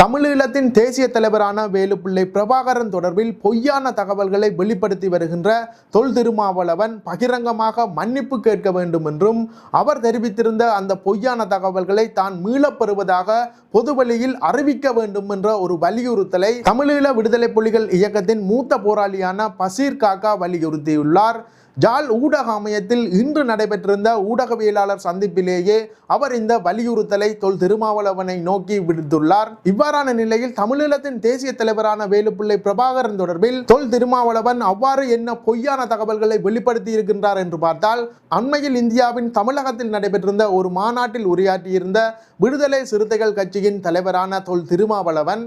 தமிழீழத்தின் தேசிய தலைவரான வேலுப்பிள்ளை பிரபாகரன் தொடர்பில் பொய்யான தகவல்களை வெளிப்படுத்தி வருகின்ற தொல் திருமாவளவன் பகிரங்கமாக மன்னிப்பு கேட்க வேண்டும் என்றும் அவர் தெரிவித்திருந்த அந்த பொய்யான தகவல்களை தான் மீளப்பெறுவதாக பொதுவெளியில் அறிவிக்க வேண்டும் என்ற ஒரு வலியுறுத்தலை தமிழீழ விடுதலை புலிகள் இயக்கத்தின் மூத்த போராளியான பசீர் காக்கா வலியுறுத்தியுள்ளார். ஜாழ் ஊடக அமையத்தில் இன்று நடைபெற்றிருந்த ஊடகவியலாளர் சந்திப்பிலேயே அவர் இந்த வலியுறுத்தலை தொல் திருமாவளவனை நோக்கி விடுத்துள்ளார். இவ்வாறான நிலையில் தமிழீழத்தின் தேசிய தலைவரான வேலுப்பிள்ளை பிரபாகரன் தொடர்பில் தொல் திருமாவளவன் அவ்வாறு என்ன பொய்யான தகவல்களை வெளிப்படுத்தி இருக்கின்றார் என்று பார்த்தால் அண்மையில் இந்தியாவின் தமிழகத்தில் நடைபெற்றிருந்த ஒரு மாநாட்டில் உரையாற்றியிருந்த விடுதலை சிறுத்தைகள் கட்சியின் தலைவரான தொல் திருமாவளவன்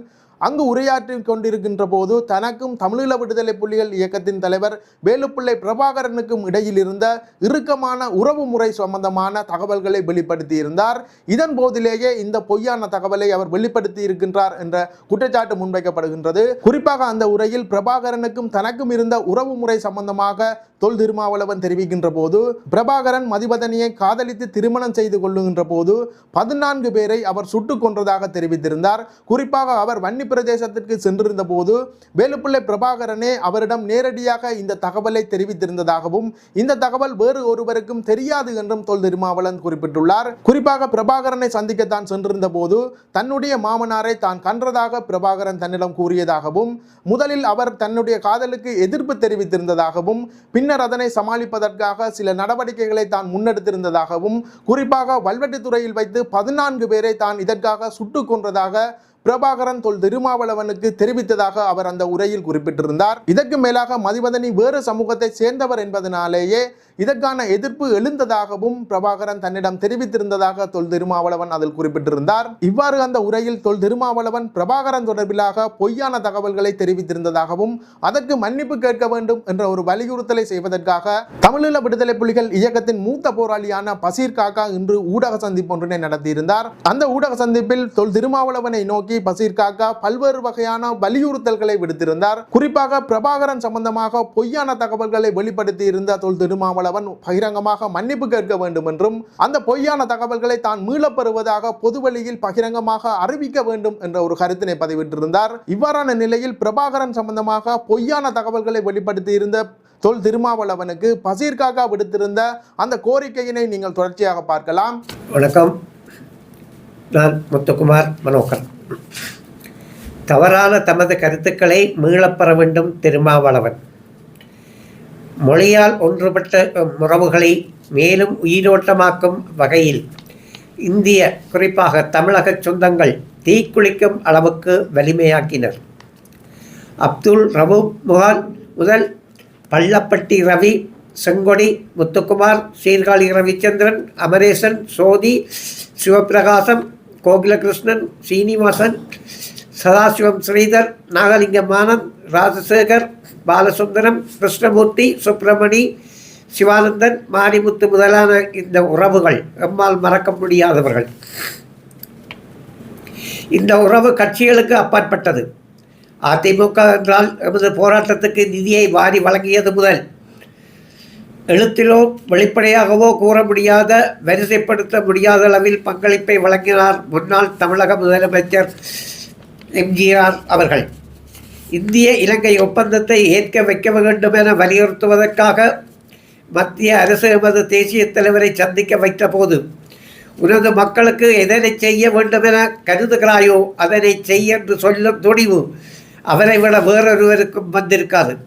அங்கு உரையாற்றி கொண்டிருக்கின்ற போது தனக்கும் தமிழீழ விடுதலை புலிகள் இயக்கத்தின் தலைவர் வேலுப்பிள்ளை பிரபாகரனுக்கும் இடையில் இருந்த இறுக்கமான உறவு முறை சம்பந்தமான தகவல்களை வெளிப்படுத்தியிருந்தார். இதன் போதிலேயே இந்த பொய்யான தகவலை அவர் வெளிப்படுத்தி இருக்கின்றார் என்ற குற்றச்சாட்டு முன்வைக்கப்படுகின்றது. குறிப்பாக அந்த உரையில் பிரபாகரனுக்கும் தனக்கும் இருந்த உறவு முறை சம்பந்தமாக தொல் திருமாவளவன் தெரிவிக்கின்ற போது பிரபாகரன் மதிவதனியை காதலித்து திருமணம் செய்து கொள்ளுகின்ற போது பதினான்கு பேரை அவர் சுட்டுக் கொன்றதாக தெரிவித்திருந்தார். குறிப்பாக அவர் வன்னி பிரதேசத்திற்கு சென்றிருந்த போது வேலுப்பிள்ளை பிரபாகரனே அவரிடம் நேரடியாக இந்த தகவலை தெரிவித்திருந்ததாகவும் இந்த தகவல் வேறு ஒருவருக்கும் தெரியாது என்றும் தொல் திருமாவளன் குறிப்பிட்டுள்ளார். குறிப்பாக பிரபாகரனை சந்திக்க தான் சென்றிருந்த போது தன்னுடைய மாமனாரை தான் கன்றதாக பிரபாகரன் தன்னிடம் கூறியதாகவும் முதலில் அவர் தன்னுடைய காதலுக்கு எதிர்ப்பு தெரிவித்திருந்ததாகவும் பின்னர் அதனை சமாளிப்பதற்காக சில நடவடிக்கைகளை தான் முன்னெடுத்திருந்ததாகவும் குறிப்பாக வல்வெட்டித்துறையில் வைத்து பதினான்கு பேரை தான் இதற்காக சுட்டுக் கொன்றதாக பிரபாகரன் தொல் திருமாவளவனுக்கு தெரிவித்ததாக அவர் அந்த உரையில் குறிப்பிட்டிருந்தார். இதற்கு மேலாக மதிவதனி வேறு சமூகத்தை சேர்ந்தவர் என்பதனாலேயே இதற்கான எதிர்ப்பு எழுந்ததாகவும் பிரபாகரன் தன்னிடம் தெரிவித்திருந்ததாக தொல் திருமாவளவன் அதில் குறிப்பிட்டிருந்தார். இவ்வாறு அந்த உரையில் தொல் திருமாவளவன் பிரபாகரன் தொடர்பிலாக பொய்யான தகவல்களை தெரிவித்திருந்ததாகவும் அதற்கு மன்னிப்பு கேட்க வேண்டும் என்ற ஒரு வலியுறுத்தலை செய்வதற்காக தமிழீழ விடுதலை புலிகள் இயக்கத்தின் மூத்த போராளியான பசீர் காக்கா இன்று ஊடக சந்திப்பு ஒன்றினை நடத்தியிருந்தார். அந்த ஊடக சந்திப்பில் தொல் திருமாவளவனை நோக்கி பசீர் காக்கா பல்வேறு வகையான வலியுறுத்தல்களை விடுத்திருந்தார். குறிப்பாக பிரபாகரன் சம்பந்தமாக பொய்யான தகவல்களை வெளிப்படுத்தி இருந்த தொல் திருமாவளவன் பகிரங்கமாக மன்னிப்பு கேட்க வேண்டும் என்றும் அந்த பொய்யான தகவல்களை தான் மீளப்பெறுவதாக பொதுவெளியில் பகிரங்கமாக அறிவிக்க வேண்டும் என்ற ஒரு கருத்தினை பதிவிட்டிருந்தார். இவ்வாறான நிலையில் பிரபாகரன் சம்பந்தமாக பொய்யான தகவல்களை வெளிப்படுத்தியிருந்த தொல் திருமாவளவனுக்கு பசீர்காக விடுத்திருந்த அந்த கோரிக்கையினை நீங்கள் தொடர்ச்சியாக பார்க்கலாம். வணக்கம். நான் முத்துக்குமார் மனோகர். தவறான தமது கருத்துக்களை மீளப்பெற வேண்டும் திருமாவளவன். மொழியால் ஒன்றுபட்ட உறவுகளை மேலும் உயிரோட்டமாக்கும் வகையில் இந்திய குறிப்பாக தமிழக சொந்தங்கள் தீக்குளிக்கும் அளவுக்கு வலிமையாக்கினர். அப்துல் ரவு முகால் முதல் பள்ளப்பட்டி ரவி செங்கொடி முத்துக்குமார் சீர்காழி ரவிச்சந்திரன் அமரேசன் சோதி சிவபிரகாசம் கோகிலகிருஷ்ணன் சீனிவாசன் சதாசிவம் ஸ்ரீதர் நாகலிங்கமானந்த் ராஜசேகர் பாலசுந்தரம் கிருஷ்ணமூர்த்தி சுப்பிரமணி சிவானந்தன் மாரிமுத்து முதலான இந்த உறவுகள் எம்மால் மறக்க முடியாதவர்கள். இந்த உறவு கட்சிகளுக்கு அப்பாற்பட்டது. அதிமுக என்றால் எமது போராட்டத்துக்கு நிதியை வாரி வழங்கியது முதல். எழுத்திலோ வெளிப்படையாகவோ கூற முடியாத வரிசைப்படுத்த முடியாத அளவில் பங்களிப்பை வழங்கினார் முன்னாள் தமிழக முதலமைச்சர் எம்ஜிஆர் அவர்கள். இந்திய இலங்கை ஒப்பந்தத்தை ஏற்க வைக்க வேண்டும் என வலியுறுத்துவதற்காக மத்திய அரசு எமது தேசிய தலைவரை சந்திக்க வைத்த போது உனது மக்களுக்கு எதனை செய்ய வேண்டும் என கருதுகிறாயோ அதனை செய்ய என்று சொல்லும் துணிவு அவரை விட வேறொருவருக்கும் வந்திருக்காது.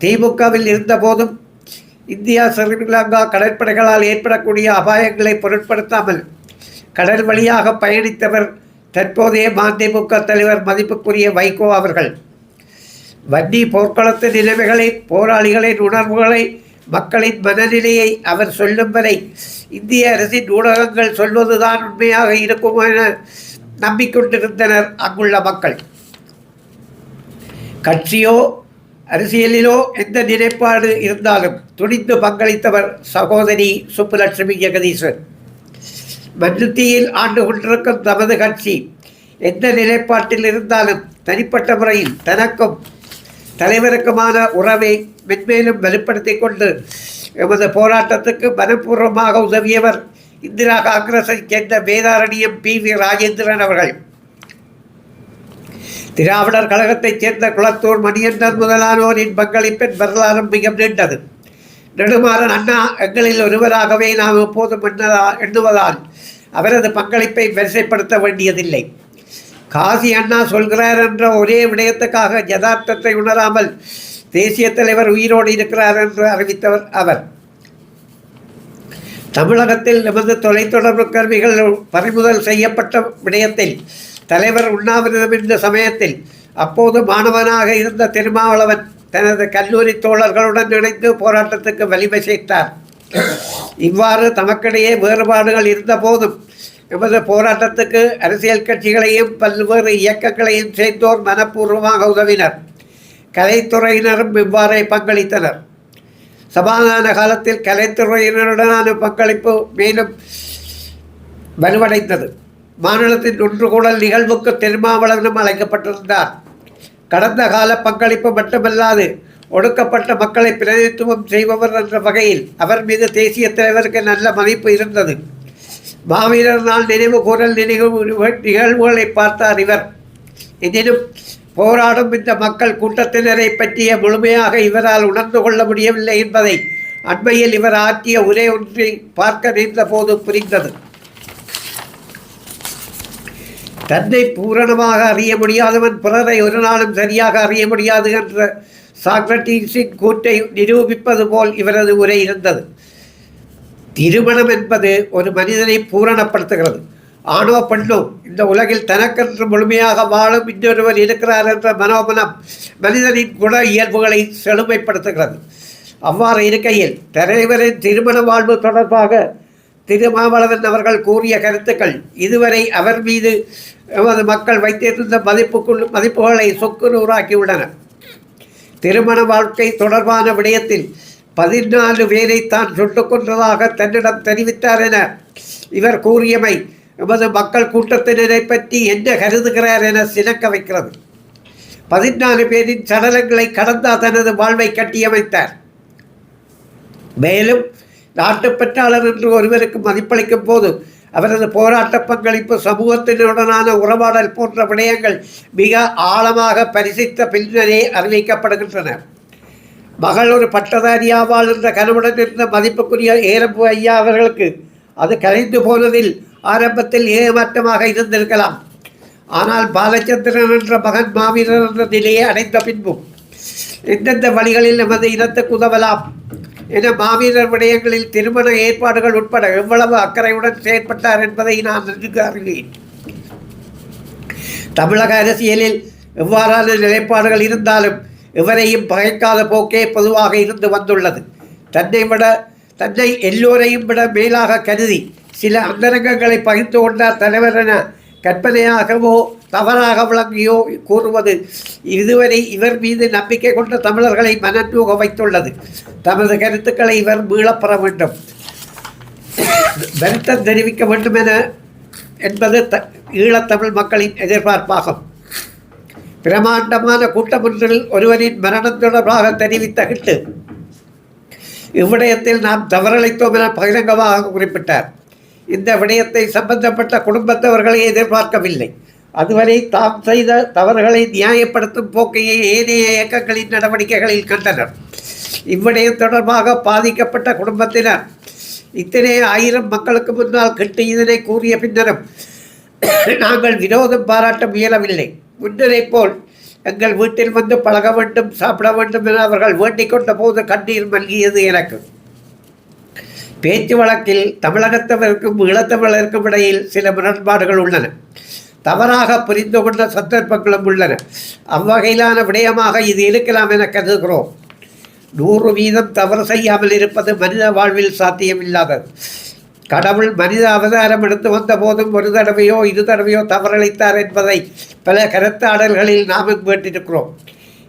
திமுகவில் இருந்தபோதும் இந்தியா ஸ்ரீலங்கா கடற்படைகளால் ஏற்படக்கூடிய அபாயங்களை பொருட்படுத்தாமல் கடல் வழியாக பயணித்தவர் தற்போதைய மதிமுக தலைவர் மதிப்புக்குரிய வைகோ அவர்கள் வன்னி போர்க்களத்து நிலைமைகளை போராளிகளின் உணர்வுகளை மக்களின் மனநிலையை அவர் சொல்லும் வரை இந்திய அரசின் ஊடகங்கள் சொல்வதுதான் உண்மையாக இருக்கும் என நம்பிக்கொண்டிருந்தனர் அங்குள்ள மக்கள். கட்சியோ அரசியலிலோ எந்த நிலைப்பாடு இருந்தாலும் துணிந்து பங்களித்தவர் சகோதரி சுப்புலட்சுமி ஜெகதீசன். மன்னுத்தியில் ஆண்டு கொண்டிருக்கும் தமது கட்சி எந்த நிலைப்பாட்டில் இருந்தாலும் தனிப்பட்ட முறையில் தனக்கும் தலைவருக்குமான உறவை மென்மேலும் வலுப்படுத்தி கொண்டு எமது போராட்டத்துக்கு மனப்பூர்வமாக உதவியவர் இந்திரா காங்கிரஸை சேர்ந்த வேதாரணியம் பி வி ராஜேந்திரன் அவர்கள். திராவிடர் கழகத்தைச் சேர்ந்த குளத்தூர் மணியண்டர் முதலானோரின் பங்களிப்பின் வரலாறு மிக நீண்டது. நெடுமாறன் அண்ணா எங்களில் ஒருவராகவே நாம் எப்போதும் எண்ணதா எண்ணுவதால் அவரது பங்களிப்பை வரிசைப்படுத்த வேண்டியதில்லை. காசி அண்ணா சொல்கிறார் என்ற ஒரே விடயத்துக்காக யதார்த்தத்தை உணராமல் தேசிய தலைவர் உயிரோடு இருக்கிறார் என்று அறிவித்தவர் அவர். தமிழகத்தில் நமது தொலைத்தொடர்பு கருவிகள் பறிமுதல் செய்யப்பட்ட விடயத்தில் தலைவர் உண்ணாவிரதம் இருந்த சமயத்தில் அப்போது மாணவனாக இருந்த திருமாவளவன் தனது கல்லூரி தோழர்களுடன் இணைந்து போராட்டத்துக்கு வலிமை சேர்த்தார். இவ்வாறு தமக்கிடையே வேறுபாடுகள் இருந்த போதும் எமது போராட்டத்துக்கு அரசியல் கட்சிகளையும் பல்வேறு இயக்கங்களையும் சேர்ந்தோர் மனப்பூர்வமாக உதவினர். கலைத்துறையினரும் இவ்வாறே பங்களித்தனர். சமாதான காலத்தில் கலைத்துறையினருடனான பங்களிப்பு மேலும் வலுவடைந்தது. மாநிலத்தின் ஒன்று கூடல் நிகழ்வுக்கு திருமாவளவனும் அழைக்கப்பட்டிருந்தார். கடந்த கால பங்களிப்பு மட்டுமல்லாது ஒடுக்கப்பட்ட மக்களை பிரதிநிதித்துவம் செய்பவர் என்ற வகையில் அவர் மீது தேசிய தலைவருக்கு நல்ல மதிப்பு இருந்தது. மாவீரர் நாள் நினைவு கூறல் நினைவு நிகழ்வுகளை பார்த்தார் இவர். எனினும் போராடும் இந்த மக்கள் கூட்டத்தினரை பற்றிய முழுமையாக இவரால் உணர்ந்து கொள்ள முடியவில்லை என்பதை அண்மையில் இவர் ஆற்றிய உரை ஒன்றை பார்க்க நின்ற போது புரிந்தது. தன்னை பூரணமாக அறிய முடியாதவன் பிறரை ஒரு நாளும் சரியாக அறிய முடியாது என்ற சாக்ரட்டீஸின் கூற்றை நிரூபிப்பது போல் இவரது உரை இருந்தது. திருமணம் என்பது ஒரு மனிதனை பூரணப்படுத்துகிறது. ஆணோ பெண்ணோ இந்த உலகில் தனக்கென்று முழுமையாக வாழும் இன்னொருவர் இருக்கிறார் என்ற மனோமனம் மனிதனின் குண இயல்புகளை செழுமைப்படுத்துகிறது. அவ்வாறு இருக்கையில் தலைவரின் திருமண வாழ்வு தொடர்பாக திருமாவளவன் அவர்கள் கூறிய கருத்துக்கள் இதுவரை அவர் மீது எமது மக்கள் வைத்திருந்த மதிப்புக்குள் மதிப்புகளை சொக்கு நூறாக்கியுள்ளன. திருமண வாழ்க்கை தொடர்பான விடயத்தில் பதினாலு பேரை தான் சுட்டுக் கொன்றதாக தன்னிடம் தெரிவித்தார் என இவர் கூறியமை எமது மக்கள் கூட்டத்தினரை பற்றி என்ன கருதுகிறார் என சினக்க வைக்கிறது. பதினாலு பேரின் சடலங்களை கடந்தா தனது வாழ்வை கட்டியமைத்தார். மேலும் நாட்டுப்பற்றாளர் என்று ஒருவருக்கு மதிப்பளிக்கும் போது அவரது போராட்ட பங்களிப்பு சமூகத்தினுடனான உறவாடல் போன்ற விடயங்கள் மிக ஆழமாக பரிசித்த பின்னரே அறிவிக்கப்படுகின்றன. மகள் ஒரு பட்டதாரியாவாள் என்ற கனவுடன் இருந்த மதிப்புக்குரிய ஏரம்பு ஐயா அவர்களுக்கு அது கலைந்து போனதில் ஆரம்பத்தில் ஏமாற்றமாக இருந்திருக்கலாம். ஆனால் பாலச்சந்திரன் என்ற மகன் மாவீரர் என்ற நிலையை அடைந்த பின்பும் எந்தெந்த வழிகளில் நமது இனத்துக்கு உதவலாம். என மாவீரர் விடயங்களில் திருமண ஏற்பாடுகள் உட்பட எவ்வளவு அக்கறையுடன் செயற்பட்டார் என்பதை நான் நன்கு அறிவேன். தமிழக அரசியலில் எவ்வாறான நிலைப்பாடுகள் இருந்தாலும் இவரையும் பகைக்காத போக்கே பொதுவாக இருந்து வந்துள்ளது. தன்னை விட தன்னை எல்லோரையும் விட மேலாக கருதி சில அந்தரங்கங்களை பகிர்ந்து கொண்டார் தலைவர் என கற்பனையாகவோ தவறாக விளங்கியோ கூறுவது இதுவரை இவர் மீது நம்பிக்கை கொண்ட தமிழர்களை மனநூக வைத்துள்ளது. தமது கருத்துக்களை இவர் மீளப்பெற வேண்டும். வருத்தம் தெரிவிக்க வேண்டும் என என்பது த ஈழத்தமிழ் மக்களின் எதிர்பார்ப்பாகும். பிரமாண்டமான கூட்டம் ஒன்றில் ஒருவரின் மரணம் தொடர்பாக தெரிவித்த ஹிட்டு இவ்விடயத்தில் நாம் தவறளித்தோம் என பகிரங்கமாக குறிப்பிட்டார். இந்த விடயத்தை சம்பந்தப்பட்ட குடும்பத்தவர்களை எதிர்பார்க்கவில்லை. அதுவரை தாம் செய்த தவறுகளை நியாயப்படுத்தும் போக்கையே ஏனைய இயக்கங்களின் நடவடிக்கைகளில் கண்டனர். இவ்விடயம் தொடர்பாக பாதிக்கப்பட்ட குடும்பத்தினர் இத்தனை ஆயிரம் மக்களுக்கு முன்னால் கிட்டு இதனை கூறிய பின்னரும் நாங்கள் விரோதம் பாராட்ட முயலவில்லை. முன்னரை போல் எங்கள் வீட்டில் வந்து பழக வேண்டும் சாப்பிட வேண்டும் என அவர்கள் வேண்டிக் கொண்ட போது கண்ணீர் மல்கியது எனக்கு. பேச்சு வழக்கில் தமிழகத்தவருக்கும் ஈழத்தமிழருக்கும் இடையில் சில முரண்பாடுகள் உள்ளன. தவறாக புரிந்து கொண்ட சந்தர்ப்பங்களும் உள்ளன. அவ்வகையிலான விடயமாக இது இருக்கலாம் என கருதுகிறோம். நூறு வீதம் தவறு செய்யாமல் இருப்பது மனித வாழ்வில் சாத்தியமில்லாதது. கடவுள் மனித அவதாரம் எடுத்து வந்த போதும் ஒரு தடவையோ இரு தடவையோ தவறளித்தார் என்பதை பல கருத்தாடல்களில் நாம் கேட்டிருக்கிறோம்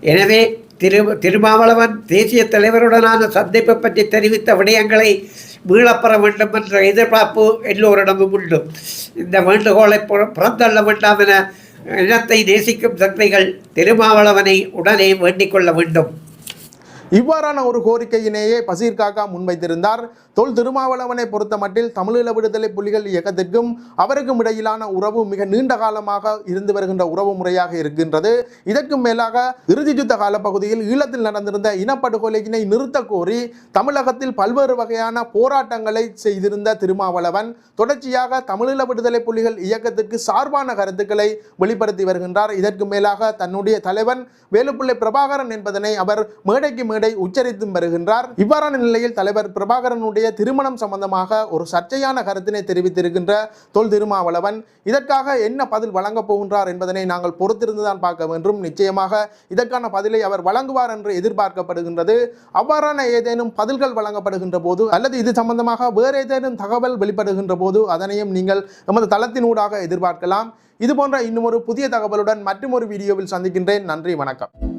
எனவே திரு திருமாவளவன் தேசிய தலைவருடனான சந்திப்பு பற்றி தெரிவித்த விடயங்களை மீளப்பெற வேண்டும் என்ற எதிர்பார்ப்பு எல்லோரிடமும் உண்டு. இந்த வேண்டுகோளை புற- புறந்தள்ள வேண்டாம் என இனத்தை நேசிக்கும் சக்திகள் திருமாவளவனை உடனே வேண்டிக் கொள்ள வேண்டும். இவ்வாறான ஒரு கோரிக்கையினையே பசீர் காக்கா முன்வைத்திருந்தார். தொல் திருமாவளவனை பொறுத்த மட்டில் தமிழீழ விடுதலை புலிகள் இயக்கத்திற்கும் அவருக்கும் இடையிலான உறவு மிக நீண்ட காலமாக இருந்து வருகின்ற உறவு முறையாக இருக்கின்றது. இதற்கும் மேலாக இறுதி யுத்த காலப்பகுதியில் ஈழத்தில் நடந்திருந்த இனப்படுகொலையினை நிறுத்த கோரி தமிழகத்தில் பல்வேறு வகையான போராட்டங்களை செய்திருந்த திருமாவளவன் தொடர்ச்சியாக தமிழீழ விடுதலை புலிகள் இயக்கத்திற்கு சார்பான கருத்துக்களை வெளிப்படுத்தி வருகின்றார். இதற்கு மேலாக தன்னுடைய தலைவன் வேலுப்பிள்ளை பிரபாகரன் என்பதனை அவர் மேடைக்கு மேடை உச்சரித்தும் வருகின்றார். இவ்வாறான நிலையில் தலைவர் பிரபாகரனுடைய திருமணம் சம்பந்தமாக ஒரு சர்ச்சையான கருத்தினை தெரிவித்திருக்கின்ற தொல் திருமாவளவன் இதற்காக என்ன பதில் வழங்கப் போகின்றார் என்பதனை நாங்கள் பொறுத்திருந்துதான் பார்க்க வேண்டும். நிச்சயமாக இதற்கான பதிலை அவர் வழங்குவார் என்று எதிர்பார்க்கப்படுகின்றது. அவ்வாறான ஏதேனும் பதில்கள் வழங்கப்படுகின்ற போது அல்லது இது சம்பந்தமாக வேறு ஏதேனும் தகவல் வெளிப்படுகின்ற போது அதனையும் நீங்கள் எமது தளத்தினூடாக எதிர்பார்க்கலாம். இதுபோன்ற இன்னும் ஒரு புதிய தகவலுடன் மற்றும் ஒரு வீடியோவில் சந்திக்கின்றேன். நன்றி வணக்கம்.